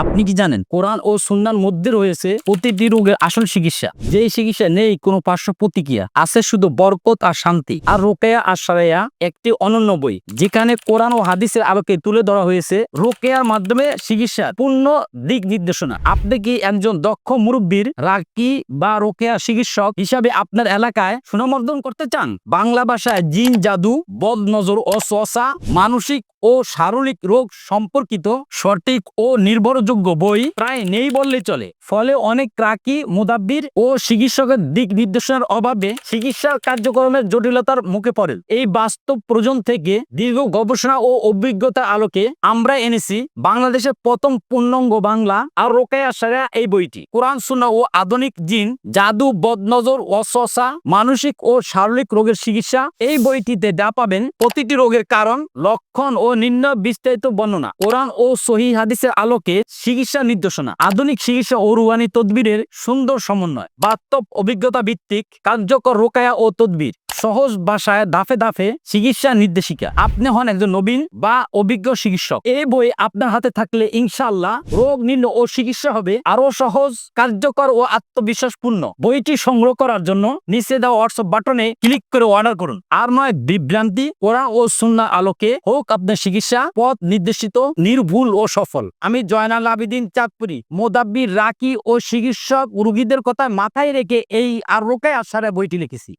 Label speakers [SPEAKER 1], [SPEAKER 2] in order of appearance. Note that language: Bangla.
[SPEAKER 1] আপনি কি জানেন, কোরআন ও সুন্নার মধ্যে রয়েছে প্রতিটি রোগের আসল চিকিৎসা। যেই চিকিৎসা নেই, কোনো পার্শ্ব প্রতিক্রিয়া। আছে শুধু বরকত আর শান্তি। আর রোকেয়া আর সারাইয়া একটি অনন্য বই, যেখানে কোরআন ও হাদিসের আলোকে তুলে ধরা হয়েছে রোকেয়ার মাধ্যমে চিকিৎসার পূর্ণ দিক নির্দেশনা। আপনি কি একজন দক্ষ মুরব্বীর রাকি বা রোকেয়া চিকিৎসক হিসাবে আপনার এলাকায় সুনামর্জন করতে চান? বাংলা ভাষায় জিন, জাদু বদ নজর ও সসা মানসিক ও শারীরিক রোগ সম্পর্কিত সঠিক ও নির্ভরযোগ্য বই প্রায় নেই বললে চলে। ফলে অনেক ক্রাকি, মুদাব্বির ও চিকিৎসকের দিক নির্দেশনার অভাবে চিকিৎসার কার্যক্রমের জটিলতার মুখে পড়ে এই বাস্তব প্রয়োজন থেকে দীর্ঘ গবেষণা ও অভিজ্ঞতা আলোকে আমরা এনেছি বাংলাদেশের প্রথম পূর্ণাঙ্গ বাংলা আর রোকেয়া সারা এই বইটি। কোরআন, সুন্না ও আধুনিক জিন, জাদু, বদনজর অসসা মানসিক ও শারীরিক রোগের চিকিৎসা এই বইটিতে যা পাবেন প্রতিটি রোগের কারণ, লক্ষণ ও নির্ণয় বিস্তারিত বর্ণনা। কোরআন ও সহি হাদিসের আলোকে চিকিৎসা নির্দেশনা। আধুনিক চিকিৎসা ও রুহানি তদবিরের সুন্দর সমন্বয়। বাস্তব অভিজ্ঞতা ভিত্তিক কার্যকর রোকায়া ও তদবির। সহজ ভাষায় দাফে দাফে চিকিৎসা নির্দেশিকা। আপনি হন একজন নবীন বা অভিজ্ঞ চিকিৎসক। এই বই আপনার হাতে থাকলে ইনশাআল্লাহ রোগ নির্ণয় ও চিকিৎসা হবে আরও সহজ, কার্যকর ও আত্মবিশ্বাসপূর্ণ। বইটি সংগ্রহ করার জন্য নিচে দেওয়া হোয়াটসঅ্যাপ বাটনে ক্লিক করে অর্ডার করুন। আর নয়, বিভ্রান্তি, ওরা ও সুন্না আলোকে হোক আপনার চিকিৎসা পথ নির্দেশিত, নির্ভুল ও সফল। আমি জয়নাল আবিদিন চাঁদপুরি, মোদাব্বির রাকি ও চিকিৎসক রুগীদের কথা মাথায় রেখে এই আর রোকায় আসারে বইটি লিখেছি।